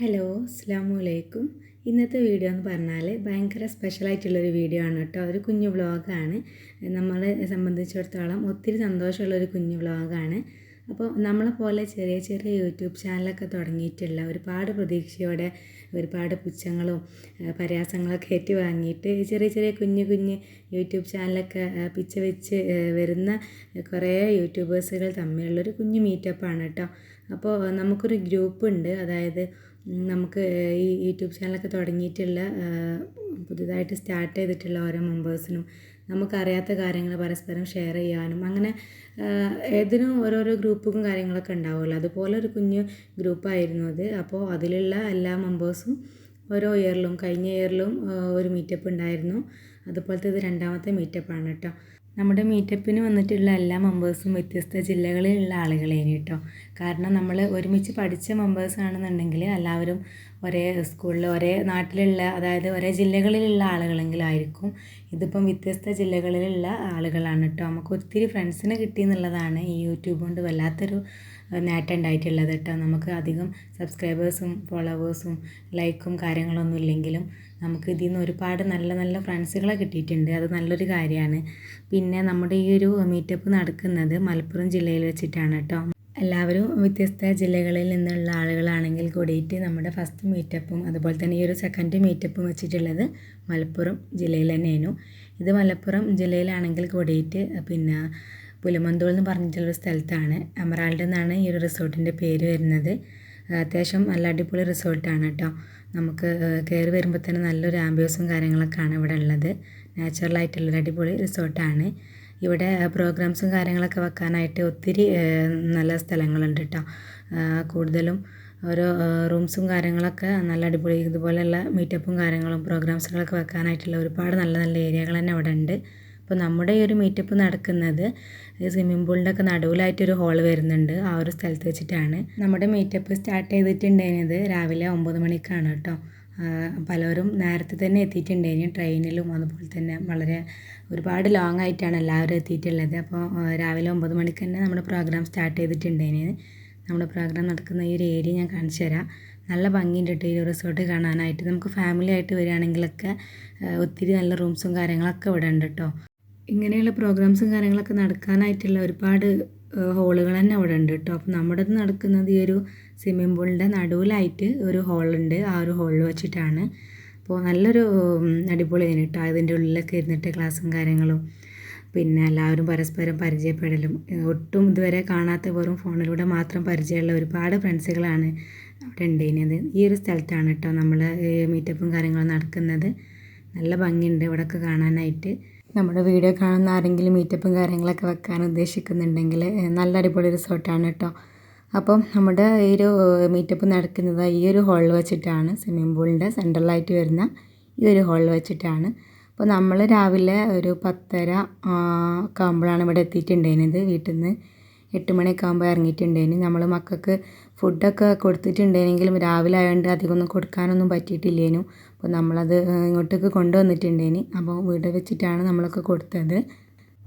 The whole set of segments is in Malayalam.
ഹലോ അസ്സാമു അലൈക്കും. ഇന്നത്തെ വീഡിയോ എന്ന് പറഞ്ഞാൽ ഭയങ്കര സ്പെഷ്യലായിട്ടുള്ളൊരു വീഡിയോ ആണ് കേട്ടോ. ഒരു കുഞ്ഞു വ്ളോഗാണ്. നമ്മളെ സംബന്ധിച്ചിടത്തോളം ഒത്തിരി സന്തോഷമുള്ളൊരു കുഞ്ഞു വ്ളോഗാണ്. അപ്പോൾ നമ്മളെ പോലെ ചെറിയ ചെറിയ യൂട്യൂബ് ചാനലൊക്കെ തുടങ്ങിയിട്ടുള്ള ഒരുപാട് പ്രതീക്ഷയോടെ ഒരുപാട് പുച്ഛങ്ങളും പരയാസങ്ങളൊക്കെ ഏറ്റ് വാങ്ങിയിട്ട് ചെറിയ ചെറിയ കുഞ്ഞു കുഞ്ഞ് യൂട്യൂബ് ചാനലൊക്കെ പിച്ച വെച്ച് വരുന്ന കുറേ യൂട്യൂബേഴ്സുകൾ തമ്മിലുള്ളൊരു കുഞ്ഞു മീറ്റപ്പാണ് കേട്ടോ. അപ്പോൾ നമുക്കൊരു ഗ്രൂപ്പ് ഉണ്ട് അതായത് നമുക്ക് ഈ യൂട്യൂബ് ചാനലൊക്കെ തുടങ്ങിയിട്ടുള്ള പുതുതായിട്ട് സ്റ്റാർട്ട് ചെയ്തിട്ടുള്ള ഓരോ മെമ്പേഴ്സിനും നമുക്കറിയാത്ത കാര്യങ്ങൾ പരസ്പരം ഷെയർ ചെയ്യാനും അങ്ങനെ ഏതിനും ഓരോരോ ഗ്രൂപ്പും കാര്യങ്ങളൊക്കെ ഉണ്ടാവുമല്ലോ. അതുപോലെ ഒരു കുഞ്ഞു ഗ്രൂപ്പായിരുന്നു അത്. അപ്പോൾ അതിലുള്ള എല്ലാ മെമ്പേഴ്സും ഓരോ ഇയറിലും കഴിഞ്ഞ ഇയറിലും ഒരു മീറ്റപ്പ് ഉണ്ടായിരുന്നു. അതുപോലത്തെ ഇത് രണ്ടാമത്തെ മീറ്റപ്പാണ് കേട്ടോ. നമ്മുടെ മീറ്റപ്പിന് വന്നിട്ടുള്ള എല്ലാ മെമ്പേഴ്സും വ്യത്യസ്ത ജില്ലകളിലുള്ള ആളുകളേനി കേട്ടോ. കാരണം നമ്മൾ ഒരുമിച്ച് പഠിച്ച മെമ്പേഴ്സ് ആണെന്നുണ്ടെങ്കിൽ എല്ലാവരും ഒരേ സ്കൂളിൽ ഒരേ നാട്ടിലുള്ള അതായത് ഒരേ ജില്ലകളിലുള്ള ആളുകളെങ്കിലായിരിക്കും ഇതിപ്പം വ്യത്യസ്ത ജില്ലകളിലുള്ള ആളുകളാണ് കേട്ടോ. നമുക്ക് ഒത്തിരി ഫ്രണ്ട്സിനെ കിട്ടി എന്നുള്ളതാണ് ഈ യൂട്യൂബ് കൊണ്ട് വല്ലാത്തൊരു നേട്ടം ഉണ്ടായിട്ടുള്ളത് കേട്ടോ. നമുക്ക് അധികം സബ്സ്ക്രൈബേഴ്സും ഫോളോവേഴ്സും ലൈക്കും കാര്യങ്ങളൊന്നും ഇല്ലെങ്കിലും നമുക്ക് ഇതിൽ നിന്ന് ഒരുപാട് നല്ല നല്ല ഫ്രണ്ട്സുകളെ കിട്ടിയിട്ടുണ്ട്. അത് നല്ലൊരു കാര്യമാണ്. പിന്നെ നമ്മുടെ ഈ ഒരു മീറ്റപ്പ് നടക്കുന്നത് മലപ്പുറം ജില്ലയിൽ വെച്ചിട്ടാണ് കേട്ടോ. എല്ലാവരും വ്യത്യസ്ത ജില്ലകളിൽ നിന്നുള്ള ആളുകളാണെങ്കിൽ കൂടിയിട്ട് നമ്മുടെ ഫസ്റ്റ് മീറ്റപ്പും അതുപോലെ തന്നെ ഈ ഒരു സെക്കൻഡ് മീറ്റപ്പും വെച്ചിട്ടുള്ളത് മലപ്പുറം ജില്ലയിൽ തന്നെയായിരുന്നു. ഇത് മലപ്പുറം ജില്ലയിലാണെങ്കിൽ കൂടിയിട്ട് പിന്നെ പുലമന്തോൾ എന്ന് പറഞ്ഞിട്ടുള്ളൊരു സ്ഥലത്താണ്. എമറാൾഡ് എന്നാണ് ഈ ഒരു റിസോർട്ടിന്റെ പേര് വരുന്നത്. അത്യാവശ്യം നല്ല അടിപൊളി റിസോർട്ടാണ് കേട്ടോ. നമുക്ക് കയറി വരുമ്പോൾ തന്നെ നല്ലൊരു ആംബിയൻസും കാര്യങ്ങളൊക്കെയാണ് ഇവിടെ ഉള്ളത്. നാച്ചുറലായിട്ടുള്ളൊരു അടിപൊളി റിസോർട്ടാണ്. ഇവിടെ പ്രോഗ്രാംസും കാര്യങ്ങളൊക്കെ വെക്കാനായിട്ട് ഒത്തിരി നല്ല സ്ഥലങ്ങളുണ്ട് കേട്ടോ. കൂടുതലും ഓരോ റൂംസും കാര്യങ്ങളൊക്കെ നല്ല അടിപൊളി ഇതുപോലെയുള്ള മീറ്റപ്പും കാര്യങ്ങളും പ്രോഗ്രാംസുകളൊക്കെ വെക്കാനായിട്ടുള്ള ഒരുപാട് നല്ല നല്ല ഏരിയകൾ തന്നെ അവിടെ ഉണ്ട്. അപ്പോൾ നമ്മുടെ ഈ ഒരു മീറ്റപ്പ് നടക്കുന്നത് സ്വിമ്മിംഗ് പൂളിന്റെ ഒക്കെ നടുവിലായിട്ടൊരു ഹോൾ വരുന്നുണ്ട്. ആ ഒരു സ്ഥലത്ത് വെച്ചിട്ടാണ്. നമ്മുടെ മീറ്റപ്പ് സ്റ്റാർട്ട് ചെയ്തിട്ടുണ്ടായിരുന്നത് രാവിലെ ഒമ്പത് മണിക്കാണ് കേട്ടോ. പലരും നേരത്തെ തന്നെ എത്തിയിട്ടുണ്ടായിരുന്നു. ട്രെയിനിലും അതുപോലെ തന്നെ വളരെ ഒരുപാട് ലോങ് ആയിട്ടാണ് എല്ലാവരും എത്തിയിട്ടുള്ളത്. അപ്പോൾ രാവിലെ ഒമ്പത് മണിക്ക് തന്നെ നമ്മുടെ പ്രോഗ്രാം സ്റ്റാർട്ട് ചെയ്തിട്ടുണ്ടായിരുന്നു. നമ്മുടെ പ്രോഗ്രാം നടക്കുന്ന ഈ ഒരു ഏരിയ ഞാൻ കാണിച്ചു തരാം. നല്ല ഭംഗിയുണ്ട് കേട്ടോ ഈ റിസോർട്ട് കാണാനായിട്ട്. നമുക്ക് ഫാമിലി ആയിട്ട് വരികയാണെങ്കിലൊക്കെ ഒത്തിരി നല്ല റൂംസും കാര്യങ്ങളൊക്കെ ഇവിടെ ഉണ്ട് കേട്ടോ. ഇങ്ങനെയുള്ള പ്രോഗ്രാംസും കാര്യങ്ങളൊക്കെ നടക്കാനായിട്ടുള്ള ഒരുപാട് ഹോളുകൾ തന്നെ അവിടെ ഉണ്ട് കേട്ടോ. അപ്പം നമ്മുടെ നടക്കുന്നത് ഈ ഒരു സ്വിമ്മിംഗ് പൂളിന്റെ നടുവിലായിട്ട് ഒരു ഹോളുണ്ട് ആ ഒരു ഹോളിൽ വെച്ചിട്ടാണ്. അപ്പോൾ നല്ലൊരു അടിപൊളിയാണ് കേട്ടോ. അതിന്റെ ഉള്ളിലൊക്കെ ഇരുന്നിട്ട് ക്ലാസ്സും കാര്യങ്ങളും. പിന്നെ എല്ലാവരും പരസ്പരം പരിചയപ്പെടലും. ഒട്ടും ഇതുവരെ കാണാത്ത വെറും ഫോണിലൂടെ മാത്രം പരിചയമുള്ള ഒരുപാട് ഫ്രണ്ട്സുകളാണ് അവിടെ ഉണ്ടായിരുന്നത്. ഈ ഒരു സ്ഥലത്താണ് കേട്ടോ നമ്മൾ മീറ്റപ്പും കാര്യങ്ങളും നടക്കുന്നത്. നല്ല ഭംഗിയുണ്ട് ഇവിടെയൊക്കെ കാണാനായിട്ട്. നമ്മുടെ വീഡിയോ കാണുന്ന ആരെങ്കിലും മീറ്റപ്പും കാര്യങ്ങളൊക്കെ വെക്കാൻ ഉദ്ദേശിക്കുന്നുണ്ടെങ്കിൽ നല്ല അടിപൊളി റിസോർട്ടാണ് കേട്ടോ അപ്പം നമ്മുടെ ഈ ഒരു മീറ്റപ്പ് നടക്കുന്നത് ഈ ഒരു ഹാളിൽ വെച്ചിട്ടാണ് സ്വിമ്മിംഗ് പൂളിന്റെ സെൻട്രലായിട്ട് വരുന്ന ഈ ഒരു ഹാളിൽ വെച്ചിട്ടാണ്. അപ്പോൾ നമ്മൾ രാവിലെ ഒരു പത്തര ഒക്കെ ആകുമ്പോഴാണ് ഇവിടെ എത്തിയിട്ടുണ്ടായിരുന്നത്. വീട്ടിൽ നിന്ന് എട്ട് മണിയൊക്കെ ആകുമ്പോൾ ഇറങ്ങിയിട്ടുണ്ടായിന് നമ്മൾ മക്കൾക്ക് ഫുഡൊക്കെ കൊടുത്തിട്ടുണ്ടെങ്കിലും രാവിലെ ആയതുകൊണ്ട് അധികമൊന്നും കൊടുക്കാനൊന്നും പറ്റിയിട്ടില്ലേനു. അപ്പോൾ നമ്മളത് ഇങ്ങോട്ടേക്ക് കൊണ്ടുവന്നിട്ടുണ്ടേനി. അപ്പോൾ വീട് വെച്ചിട്ടാണ് നമ്മളൊക്കെ കൊടുത്തത്.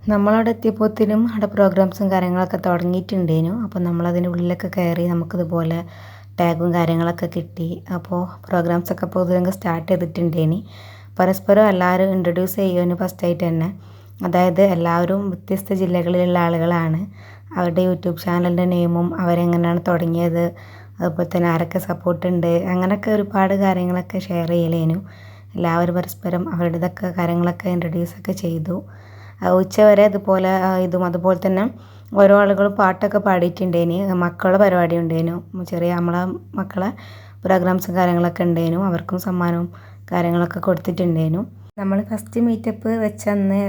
നമ്മളവിടെ എത്തിയപ്പോഴത്തേനും അവിടെ പ്രോഗ്രാംസും കാര്യങ്ങളൊക്കെ തുടങ്ങിയിട്ടുണ്ടേനു. അപ്പോൾ നമ്മളതിന്റെ ഉള്ളിലൊക്കെ കയറി നമുക്കിതുപോലെ ടാഗും കാര്യങ്ങളൊക്കെ കിട്ടി. അപ്പോൾ പ്രോഗ്രാംസൊക്കെ പൊതുവെ സ്റ്റാർട്ട് ചെയ്തിട്ടുണ്ടേനി. പരസ്പരം എല്ലാവരും ഇൻട്രൊഡ്യൂസ് ചെയ്യുമെന്ന് ഫസ്റ്റായിട്ട് തന്നെ. അതായത് എല്ലാവരും വ്യത്യസ്ത ജില്ലകളിലുള്ള ആളുകളാണ്. അവരുടെ യൂട്യൂബ് ചാനലിന്റെ നെയിമും അവരെങ്ങനെയാണ് തുടങ്ങിയത് അതുപോലെ തന്നെ ആരൊക്കെ സപ്പോർട്ട് ഉണ്ട് അങ്ങനെയൊക്കെ ഒരുപാട് കാര്യങ്ങളൊക്കെ ഷെയർ ചെയ്യലേനു. എല്ലാവരും പരസ്പരം അവരുടേതൊക്കെ കാര്യങ്ങളൊക്കെ ഇൻട്രൊഡ്യൂസ് ഒക്കെ ചെയ്തു. ഉച്ചവരെ ഇതുപോലെ ഇതും അതുപോലെ തന്നെ ഓരോ ആളുകളും പാട്ടൊക്കെ പാടിയിട്ടുണ്ടേനി. മക്കളുടെ പരിപാടി ഉണ്ടേനു. ചെറിയ നമ്മളെ മക്കളെ പ്രോഗ്രാംസും കാര്യങ്ങളൊക്കെ ഉണ്ടേനു. അവർക്കും സമ്മാനവും കാര്യങ്ങളൊക്കെ കൊടുത്തിട്ടുണ്ടേനു. നമ്മൾ ഫസ്റ്റ് മീറ്റപ്പ് വെച്ചന്ന്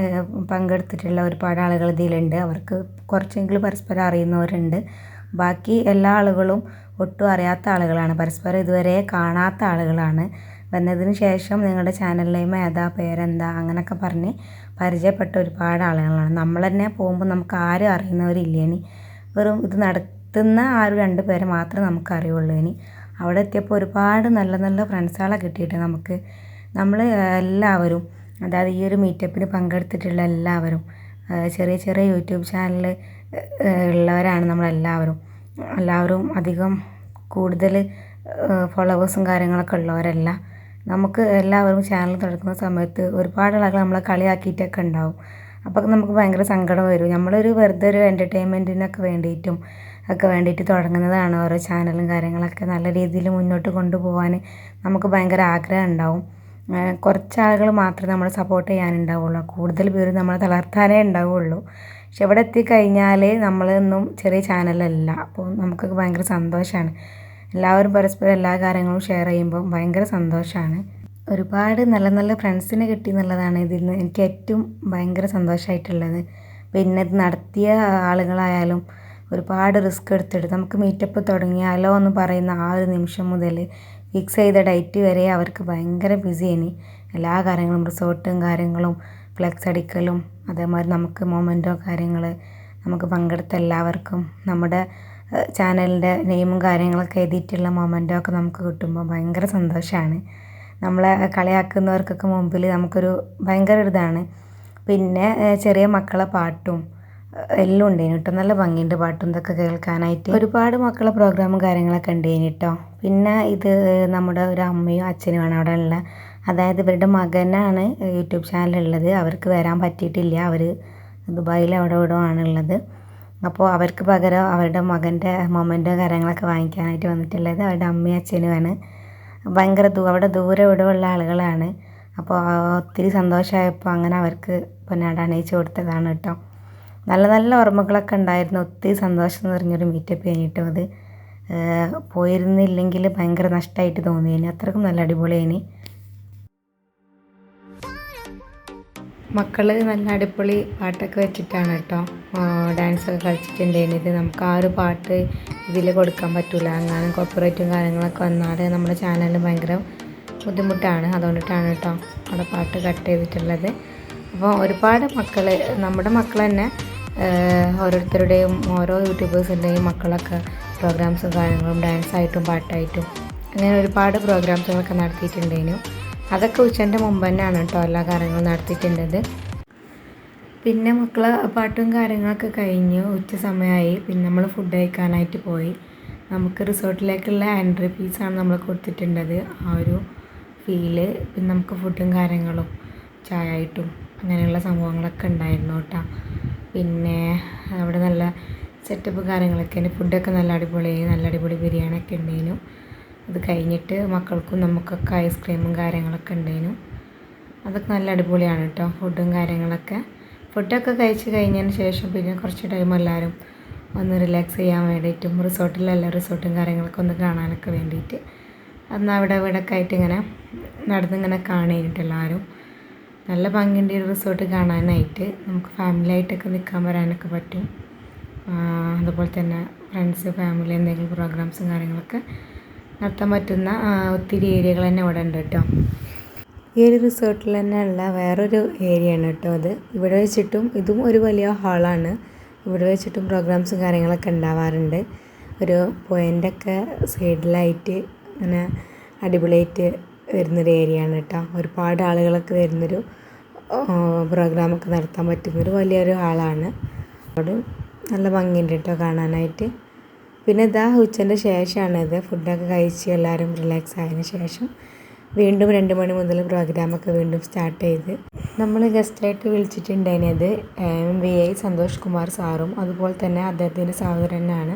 പങ്കെടുത്തിട്ടുള്ള ഒരുപാട് ആളുകൾ ഇതിലുണ്ട്. അവർക്ക് കുറച്ചെങ്കിലും പരസ്പരം അറിയുന്നവരുണ്ട്. ബാക്കി എല്ലാ ആളുകളും ഒട്ടും അറിയാത്ത ആളുകളാണ്. പരസ്പരം ഇതുവരെ കാണാത്ത ആളുകളാണ്. വന്നതിന് ശേഷം നിങ്ങളുടെ ചാനൽ നെയിം ഏതാ പേരെന്താ അങ്ങനെയൊക്കെ പറഞ്ഞ് പരിചയപ്പെട്ട ഒരുപാട് ആളുകളാണ്. നമ്മൾ തന്നെ പോകുമ്പോൾ നമുക്ക് ആരും അറിയുന്നവരില്ലേനി വെറും ഇത് നടത്തുന്ന ആ ഒരു രണ്ട് പേരെ മാത്രമേ നമുക്ക് അറിയുള്ളൂ ഇനി. അവിടെ എത്തിയപ്പോൾ ഒരുപാട് നല്ല നല്ല ഫ്രണ്ട്സുകളെ കിട്ടിയിട്ട് നമുക്ക്. നമ്മൾ എല്ലാവരും അതായത് ഈ ഒരു മീറ്റപ്പിന് പങ്കെടുത്തിട്ടുള്ള എല്ലാവരും ചെറിയ ചെറിയ യൂട്യൂബ് ചാനൽ ഉള്ളവരാണ് നമ്മളെല്ലാവരും. എല്ലാവരും അധികം കൂടുതൽ ഫോളോവേഴ്സും കാര്യങ്ങളൊക്കെ ഉള്ളവരല്ല. നമുക്ക് എല്ലാവരും ചാനൽ തുടങ്ങുന്ന സമയത്ത് ഒരുപാട് ആളുകൾ നമ്മളെ കളിയാക്കിയിട്ടൊക്കെ ഉണ്ടാവും. അപ്പോൾ നമുക്ക് ഭയങ്കര സങ്കടം വരും. നമ്മളൊരു വെറുതെ ഒരു എന്റർടൈൻമെന്റിനൊക്കെ വേണ്ടിയിട്ടും ഒക്കെ വേണ്ടിയിട്ട് തുടങ്ങുന്നതാണ് ഓരോ ചാനലും കാര്യങ്ങളൊക്കെ. നല്ല രീതിയിൽ മുന്നോട്ട് കൊണ്ടുപോകാൻ നമുക്ക് ഭയങ്കര ആഗ്രഹം ഉണ്ടാവും. കുറച്ച് ആളുകൾ മാത്രമേ നമ്മളെ സപ്പോർട്ട് ചെയ്യാനുണ്ടാവുള്ളൂ. കൂടുതൽ പേര് നമ്മളെ തളർത്താനേ ഉണ്ടാവുള്ളൂ. പക്ഷെ ഇവിടെ എത്തിക്കഴിഞ്ഞാൽ നമ്മളൊന്നും ചെറിയ ചാനലല്ല. അപ്പോൾ നമുക്കൊക്കെ ഭയങ്കര സന്തോഷമാണ് എല്ലാവരും പരസ്പരം എല്ലാ കാര്യങ്ങളും ഷെയർ ചെയ്യുമ്പോൾ ഭയങ്കര സന്തോഷമാണ് ഒരുപാട് നല്ല നല്ല ഫ്രണ്ട്സിനെ കിട്ടി എന്നുള്ളതാണ് ഇതിൽ നിന്ന് എനിക്ക് ഏറ്റവും ഭയങ്കര സന്തോഷമായിട്ടുള്ളത് പിന്നെ ഇത് നടത്തിയ ആളുകളായാലും ഒരുപാട് റിസ്ക് എടുത്തിട്ട് നമുക്ക് മീറ്റപ്പ് തുടങ്ങിയാലോ എന്ന് പറയുന്ന ആ ഒരു നിമിഷം മുതൽ ഫിക്സ് ചെയ്ത ഡേറ്റ് വരെ അവർക്ക് ഭയങ്കര ബിസിയാണ് എല്ലാ കാര്യങ്ങളും റിസോർട്ടും കാര്യങ്ങളും ഫ്ലെക്സ് അടിക്കലും അതേമാതിരി നമുക്ക് മൊമെന്റോ കാര്യങ്ങൾ നമുക്ക് പങ്കെടുത്ത എല്ലാവർക്കും നമ്മുടെ ചാനലിന്റെ നെയിമും കാര്യങ്ങളൊക്കെ എഴുതിയിട്ടുള്ള മൊമെന്റോ ഒക്കെ നമുക്ക് കിട്ടുമ്പോൾ ഭയങ്കര സന്തോഷമാണ്. നമ്മളെ കളിയാക്കുന്നവർക്കൊക്കെ മുമ്പിൽ നമുക്കൊരു ഭയങ്കര ഇതാണ് പിന്നെ ചെറിയ മക്കളെ പാട്ടും എല്ലാം ഉണ്ടായിന് കേട്ടോ നല്ല ഭംഗിയുണ്ട് പാട്ടും ഇതൊക്കെ കേൾക്കാനായിട്ട്. ഒരുപാട് മക്കളെ പ്രോഗ്രാമും കാര്യങ്ങളൊക്കെ ഉണ്ടായിന് കേട്ടോ പിന്നെ ഇത് നമ്മുടെ ഒരു അമ്മയും അച്ഛനുമാണ് അവിടെ ഉള്ള അതായത് ഇവരുടെ മകനാണ് യൂട്യൂബ് ചാനൽ ചാനലുള്ളത്. അവർക്ക് വരാൻ പറ്റിയിട്ടില്ല. അവർ ദുബായിൽ അവിടെ ഇവിടെ ആണുള്ളത്. അപ്പോൾ അവർക്ക് പകരം അവരുടെ മകന്റെ മൊമന്റെ കാര്യങ്ങളൊക്കെ വാങ്ങിക്കാനായിട്ട് വന്നിട്ടുള്ളത് അവരുടെ അമ്മയും അച്ഛനുമാണ് ഭയങ്കര ദൂ അവിടെ ദൂരെ ഇവിടെ ഉള്ള ആളുകളാണ്. അപ്പോൾ ഒത്തിരി സന്തോഷമായപ്പോൾ അങ്ങനെ അവർക്ക് പൊന്നാട അണയിച്ച് കൊടുത്തതാണ് കേട്ടോ. നല്ല നല്ല ഓർമ്മകളൊക്കെ ഉണ്ടായിരുന്നു. ഒത്തിരി സന്തോഷം നിറഞ്ഞൊരു മീറ്റപ്പ് കഴിഞ്ഞിട്ടും അത്. പോയിരുന്നില്ലെങ്കിൽ ഭയങ്കര നഷ്ടമായിട്ട് തോന്നിയേനെ. അത്രക്കും നല്ല അടിപൊളിയേനി. മക്കൾ നല്ല അടിപൊളി പാട്ടൊക്കെ വെച്ചിട്ടാണ് കേട്ടോ. ഡാൻസൊക്കെ കളിച്ചിട്ടുണ്ടായിരുന്നു ഇത് നമുക്ക് ആ ഒരു പാട്ട് ഇതിൽ കൊടുക്കാൻ പറ്റില്ല അങ്ങനെ കോപ്പറേറ്റും കാര്യങ്ങളൊക്കെ വന്നാൽ നമ്മുടെ ചാനലിന് ഭയങ്കര ബുദ്ധിമുട്ടാണ്. അതുകൊണ്ടിട്ടാണ് കേട്ടോ അവിടെ പാട്ട് കട്ട് ചെയ്തിട്ടുള്ളത്. അപ്പോൾ ഒരുപാട് മക്കൾ നമ്മുടെ മക്കൾ തന്നെ ഓരോരുത്തരുടെയും ഓരോ യൂട്യൂബേഴ്സിന്റെയും മക്കളൊക്കെ പ്രോഗ്രാംസും കാര്യങ്ങളും ഡാൻസായിട്ടും പാട്ടായിട്ടും അങ്ങനെ ഒരുപാട് പ്രോഗ്രാംസുകളൊക്കെ നടത്തിയിട്ടുണ്ടായിരുന്നു. അതൊക്കെ ഉച്ചന്റെ മുമ്പ് തന്നെയാണ് കേട്ടോ എല്ലാ കാര്യങ്ങളും നടത്തിയിട്ടുള്ളത് പിന്നെ മക്കളെ പാട്ടും കാര്യങ്ങളൊക്കെ കഴിഞ്ഞു. ഉച്ച സമയമായി പിന്നെ നമ്മൾ ഫുഡ് കഴിക്കാനായിട്ട് പോയി. നമുക്ക് റിസോർട്ടിലേക്കുള്ള എൻട്രി ഫീസാണ് നമ്മൾ കൊടുത്തിട്ടുള്ളത് ആ ഒരു ഫീൽ പിന്നെ നമുക്ക് ഫുഡും കാര്യങ്ങളും ചായ ആയിട്ടും അങ്ങനെയുള്ള സംഭവങ്ങളൊക്കെ ഉണ്ടായിരുന്നു കേട്ടോ പിന്നെ അവിടെ നല്ല സെറ്റപ്പ് കാര്യങ്ങളൊക്കെ ഉണ്ട്. ഫുഡൊക്കെ നല്ല അടിപൊളിയായി നല്ല അടിപൊളി ബിരിയാണിയൊക്കെ ഉണ്ടായിരുന്നു അത് കഴിഞ്ഞിട്ട് മക്കൾക്കും നമുക്കൊക്കെ ഐസ്ക്രീമും കാര്യങ്ങളൊക്കെ ഉണ്ടായിരുന്നു. അതൊക്കെ നല്ല അടിപൊളിയാണ് കേട്ടോ ഫുഡും കാര്യങ്ങളൊക്കെ. ഫുഡൊക്കെ കഴിച്ച് കഴിഞ്ഞതിന് ശേഷം പിന്നെ കുറച്ച് ടൈം എല്ലാവരും ഒന്ന് റിലാക്സ് ചെയ്യാൻ വേണ്ടിയിട്ടും റിസോർട്ടിലെല്ലാം റിസോർട്ടും കാര്യങ്ങളൊക്കെ ഒന്ന് കാണാനൊക്കെ വേണ്ടിയിട്ട്. അന്ന് അവിടെ ഇവിടെ ഒക്കെ ആയിട്ട് ഇങ്ങനെ നടന്നിങ്ങനെ കാണിയിട്ട് എല്ലാവരും. നല്ല ഭംഗിയുണ്ട് ഈ റിസോർട്ട് കാണാനായിട്ട്. നമുക്ക് ഫാമിലി ആയിട്ടൊക്കെ നിൽക്കാൻ വരാനൊക്കെ പറ്റും. അതുപോലെ തന്നെ ഫ്രണ്ട്സ് ഫാമിലി എന്തെങ്കിലും പ്രോഗ്രാംസും കാര്യങ്ങളൊക്കെ നടത്താൻ പറ്റുന്ന ഒത്തിരി ഏരിയകൾ തന്നെ ഇവിടെ ഉണ്ട് കേട്ടോ. ഈ ഒരു റിസോർട്ടിൽ തന്നെ ഉള്ള വേറൊരു ഏരിയയാണ് കേട്ടോ അത്. ഇവിടെ വെച്ചിട്ടും ഇതും ഒരു വലിയ ഹാളാണ് ഇവിടെ വെച്ചിട്ടും പ്രോഗ്രാംസും കാര്യങ്ങളൊക്കെ ഉണ്ടാവാറുണ്ട്. ഒരു പോയിന്റൊക്കെ സൈഡിലായിട്ട് അങ്ങനെ അടിപൊളിയായിട്ട് വരുന്നൊരു ഏരിയ ആണ് കേട്ടോ. ഒരുപാട് ആളുകളൊക്കെ വരുന്നൊരു പ്രോഗ്രാമൊക്കെ നടത്താൻ പറ്റുന്നൊരു വലിയൊരു ഹാളാണ് അവിടെ നല്ല ഭംഗിയുണ്ട് കേട്ടോ കാണാനായിട്ട്. പിന്നെ ഇതാ ഉച്ചന്റെ ശേഷമാണ് ഇത്. ഫുഡൊക്കെ കഴിച്ച് എല്ലാവരും റിലാക്സ് ആയതിന് ശേഷം വീണ്ടും രണ്ട് മണി മുതൽ പ്രോഗ്രാമൊക്കെ വീണ്ടും സ്റ്റാർട്ട് ചെയ്ത് നമ്മൾ ഗസ്റ്റായിട്ട് വിളിച്ചിട്ടുണ്ടായിരുന്നത് M V I Santhosh Kumar സാറും അതുപോലെ തന്നെ അദ്ദേഹത്തിന്റെ സഹോദരനാണ്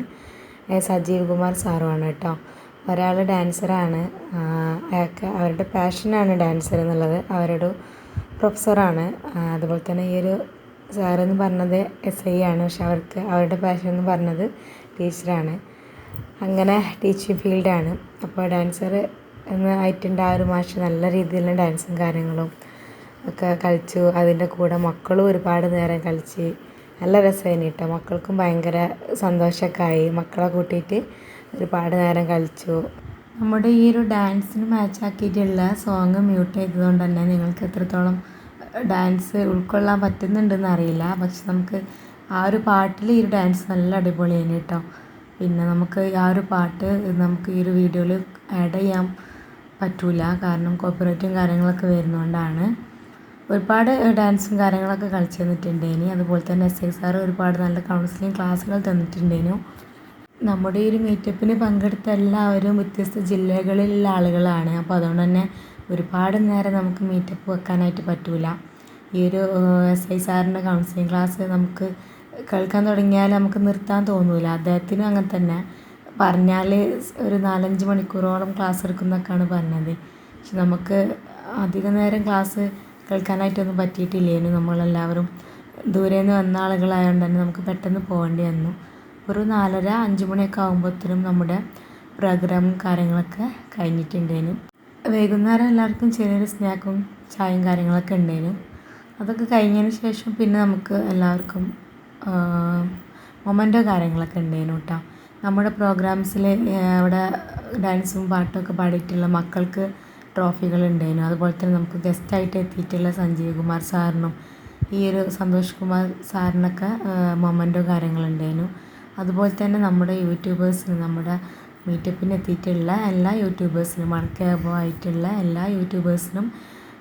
സജീവ് കുമാർ സാറുമാണ് കേട്ടോ. ഒരാൾ ഡാൻസറാണ് അയാൾക്ക് അവരുടെ പാഷനാണ് ഡാൻസർ എന്നുള്ളത്. അവരുടെ പ്രൊഫസറാണ് അതുപോലെ തന്നെ ഈ ഒരു സാറെന്ന് പറഞ്ഞത് എസ് ഐ ആണ്. പക്ഷെ അവർക്ക് അവരുടെ പാഷൻ എന്ന് പറഞ്ഞത് ടീച്ചറാണ്. അങ്ങനെ ടീച്ചിങ് ഫീൽഡാണ്. അപ്പോൾ ഡാൻസർ എന്ന് ആയിട്ടുണ്ട് ആ ഒരു മാഷ്. നല്ല രീതിയിലുള്ള ഡാൻസും കാര്യങ്ങളും ഒക്കെ കളിച്ചു. അതിന്റെ കൂടെ മക്കളും ഒരുപാട് നേരം കളിച്ച്. നല്ല രസമായിരുന്നു കേട്ടോ. മക്കൾക്കും ഭയങ്കര സന്തോഷമൊക്കെ ആയി. മക്കളെ കൂട്ടിയിട്ട് ഒരുപാട് നേരം കളിച്ചു. നമ്മുടെ ഈ ഒരു ഡാൻസിന് മാച്ച് ആക്കിയിട്ടുള്ള സോങ് മ്യൂട്ട് ചെയ്തതുകൊണ്ട് തന്നെ നിങ്ങൾക്ക് എത്രത്തോളം ഡാൻസ് ഉൾക്കൊള്ളാൻ പറ്റുന്നുണ്ടെന്ന് അറിയില്ല. പക്ഷെ നമുക്ക് ആ ഒരു പാട്ടിൽ ഈ ഒരു ഡാൻസ് നല്ല അടിപൊളിയാണ് കേട്ടോ. പിന്നെ നമുക്ക് ആ ഒരു പാട്ട് നമുക്ക് ഈ ഒരു വീഡിയോയിൽ ആഡ് ചെയ്യാൻ പറ്റൂല. കാരണം കോപ്പറേറ്റും കാര്യങ്ങളൊക്കെ വരുന്നതുകൊണ്ടാണ് ഒരുപാട് ഡാൻസും കാര്യങ്ങളൊക്കെ കളിച്ചു തന്നിട്ടുണ്ടേനി. അതുപോലെ തന്നെ എസ് ഐ സാർ ഒരുപാട് നല്ല കൗൺസിലിംഗ് ക്ലാസ്സുകൾ തന്നിട്ടുണ്ടേനു. നമ്മുടെ ഈ ഒരു മീറ്റപ്പിന് പങ്കെടുത്ത എല്ലാവരും വ്യത്യസ്ത ജില്ലകളിലുള്ള ആളുകളാണ്. അപ്പോൾ അതുകൊണ്ട് തന്നെ ഒരുപാട് നേരം നമുക്ക് മീറ്റപ്പ് വെക്കാനായിട്ട് പറ്റില്ല ഈ ഒരു എസ് ഐ സാറിന്റെ കൗൺസിലിംഗ് ക്ലാസ് നമുക്ക് കേൾക്കാൻ തുടങ്ങിയാൽ നമുക്ക് നിർത്താൻ തോന്നില്ല അദ്ദേഹത്തിനും അങ്ങനെ തന്നെ. പറഞ്ഞാൽ ഒരു നാലഞ്ച് മണിക്കൂറോളം ക്ലാസ് എടുക്കുന്നൊക്കെയാണ് പറഞ്ഞത്. പക്ഷെ നമുക്ക് അധിക നേരം ക്ലാസ് കേൾക്കാനായിട്ടൊന്നും പറ്റിയിട്ടില്ലേനു നമ്മളെല്ലാവരും ദൂരെ നിന്ന് വന്ന ആളുകളായതുകൊണ്ട് തന്നെ നമുക്ക് പെട്ടെന്ന് പോകേണ്ടി വന്നു. ഒരു നാലര അഞ്ച് മണിയൊക്കെ ആകുമ്പോഴത്തേനും നമ്മുടെ പ്രോഗ്രാമും കാര്യങ്ങളൊക്കെ കഴിഞ്ഞിട്ടുണ്ടേനു വൈകുന്നേരം എല്ലാവർക്കും ചെറിയൊരു സ്നാക്കും ചായയും കാര്യങ്ങളൊക്കെ ഉണ്ടായിരുന്നു അതൊക്കെ കഴിഞ്ഞതിന് ശേഷം പിന്നെ നമുക്ക് എല്ലാവർക്കും മൊമന്റോ കാര്യങ്ങളൊക്കെ ഉണ്ടായിരുന്നു കേട്ടോ നമ്മുടെ പ്രോഗ്രാംസിൽ അവിടെ ഡാൻസും പാട്ടൊക്കെ പാടിയിട്ടുള്ള മക്കൾക്ക് ട്രോഫികൾ ഉണ്ടായിരുന്നു അതുപോലെ തന്നെ നമുക്ക് ഗസ്റ്റായിട്ട് എത്തിയിട്ടുള്ള സഞ്ജീവ് കുമാർ സാറിനും ഈ ഒരു സന്തോഷ് കുമാർ സാറിനൊക്കെ മൊമന്റോ കാര്യങ്ങളുണ്ടായിരുന്നു അതുപോലെ തന്നെ നമ്മുടെ യൂട്യൂബേഴ്സിന് നമ്മുടെ മീറ്റപ്പിന് എത്തിയിട്ടുള്ള എല്ലാ യൂട്യൂബേഴ്സിനും അൺകേബോ ആയിട്ടുള്ള എല്ലാ യൂട്യൂബേഴ്സിനും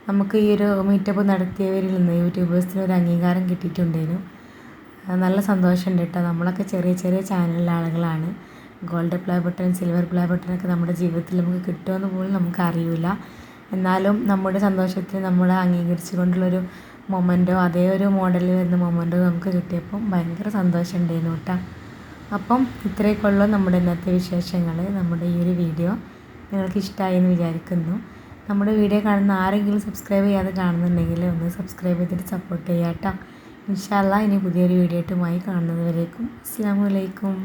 നമുക്ക് ഈ ഒരു മീറ്റപ്പ് നടത്തിയവരിൽ നിന്ന് യൂട്യൂബേഴ്സിന് ഒരു അംഗീകാരം കിട്ടിയിട്ടുണ്ടായിരുന്നു നല്ല സന്തോഷമുണ്ട് കേട്ടോ. നമ്മളൊക്കെ ചെറിയ ചെറിയ ചാനലിലെ ആളുകളാണ്. Gold play button silver play ബട്ടണൊക്കെ നമ്മുടെ ജീവിതത്തിൽ നമുക്ക് കിട്ടുമെന്ന് പോലും നമുക്ക് അറിയില്ല എന്നാലും നമ്മുടെ സന്തോഷത്തിന് നമ്മളെ അംഗീകരിച്ചു കൊണ്ടുള്ളൊരു മൊമെന്റോ അതേ ഒരു മോഡലിൽ വരുന്ന മൊമെന്റോ നമുക്ക് കിട്ടിയപ്പം ഭയങ്കര സന്തോഷം ഉണ്ടായിരുന്നു കേട്ടോ. അപ്പം ഇത്രയൊക്കെ ഉള്ളൂ നമ്മുടെ ഇന്നത്തെ വിശേഷങ്ങൾ നമ്മുടെ ഈ ഒരു വീഡിയോ. നിങ്ങൾക്ക് ഇഷ്ടമായി എന്ന് വിചാരിക്കുന്നു. നമ്മുടെ വീഡിയോ കാണുന്ന ആരെങ്കിലും സബ്സ്ക്രൈബ് ചെയ്യാതെ കാണുന്നുണ്ടെങ്കിൽ ഒന്ന് സബ്സ്ക്രൈബ് ചെയ്തിട്ട് സപ്പോർട്ട് ചെയ്യാം കേട്ടോ ഇൻഷാല്ല ഇനി പുതിയൊരു വീഡിയോ ആയിട്ടുമായി കാണുന്നതുവരേക്കും. അസ്സാം വലൈക്കും